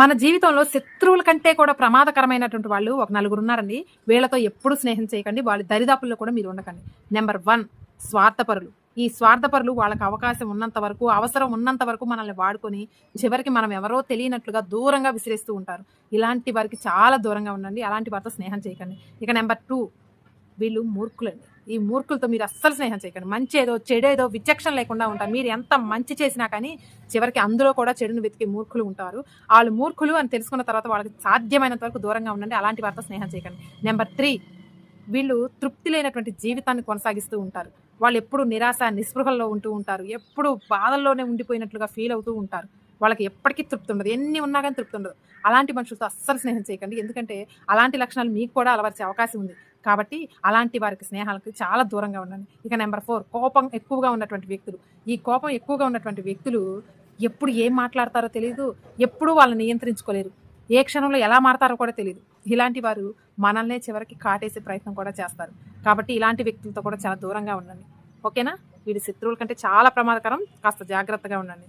మన జీవితంలో శత్రువుల కంటే కూడా ప్రమాదకరమైనటువంటి వాళ్ళు ఒక నలుగురు ఉన్నారండి. వీళ్ళతో ఎప్పుడు స్నేహం చేయకండి. వాళ్ళ దరిదాపుల్లో కూడా మీరు ఉండకండి. నెంబర్ వన్ స్వార్థపరులు. ఈ స్వార్థపరులు వాళ్ళకి అవకాశం ఉన్నంత వరకు అవసరం ఉన్నంత వరకు మనల్ని వాడుకొని చివరికి మనం ఎవరో తెలియనట్లుగా దూరంగా విసిరేస్తూ ఉంటారు. ఇలాంటి వారికి చాలా దూరంగా ఉండండి. అలాంటి వారితో స్నేహం చేయకండి. ఇక నెంబర్ టూ వీళ్ళు మూర్ఖులండి. ఈ మూర్ఖులతో మీరు అస్సలు స్నేహం చేయకండి. మంచి ఏదో చెడేదో విచక్షణ లేకుండా ఉంటారు. మీరు ఎంత మంచి చేసినా కానీ చివరికి అందులో కూడా చెడును వెతికి మూర్ఖులు ఉంటారు. వాళ్ళు మూర్ఖులు అని తెలుసుకున్న తర్వాత వాళ్ళకి సాధ్యమైనంత వరకు దూరంగా ఉండండి. అలాంటి వారితో స్నేహం చేయకండి. నెంబర్ త్రీ వీళ్ళు తృప్తి లేనటువంటి జీవితాన్ని కొనసాగిస్తూ ఉంటారు. వాళ్ళు ఎప్పుడు నిరాశ నిస్పృహల్లో ఉంటూ ఉంటారు. ఎప్పుడు బాధల్లోనే ఉండిపోయినట్లుగా ఫీల్ అవుతూ ఉంటారు. వాళ్ళకి ఎప్పటికీ తృప్తి ఉండదు. ఎన్ని ఉన్నా కానీ తృప్తి ఉండదు. అలాంటి మనుషులతో అస్సలు స్నేహం చేయకండి. ఎందుకంటే అలాంటి లక్షణాలు మీకు కూడా అలవర్చే అవకాశం ఉంది. కాబట్టి అలాంటి వారికి స్నేహాలకు చాలా దూరంగా ఉండండి. ఇక నెంబర్ ఫోర్ కోపం ఎక్కువగా ఉన్నటువంటి వ్యక్తులు. ఈ కోపం ఎక్కువగా ఉన్నటువంటి వ్యక్తులు ఎప్పుడు ఏం మాట్లాడతారో తెలియదు ఎప్పుడు వాళ్ళని నియంత్రించుకోలేరు. ఏ క్షణంలో ఎలా మారతారో కూడా తెలియదు ఇలాంటి వారు మనల్నే చివరికి కాటేసే ప్రయత్నం కూడా చేస్తారు. కాబట్టి ఇలాంటి వ్యక్తులతో కూడా చాలా దూరంగా ఉండండి. ఓకేనా? వీడి శత్రువుల కంటే చాలా ప్రమాదకరం. కాస్త జాగ్రత్తగా ఉండండి.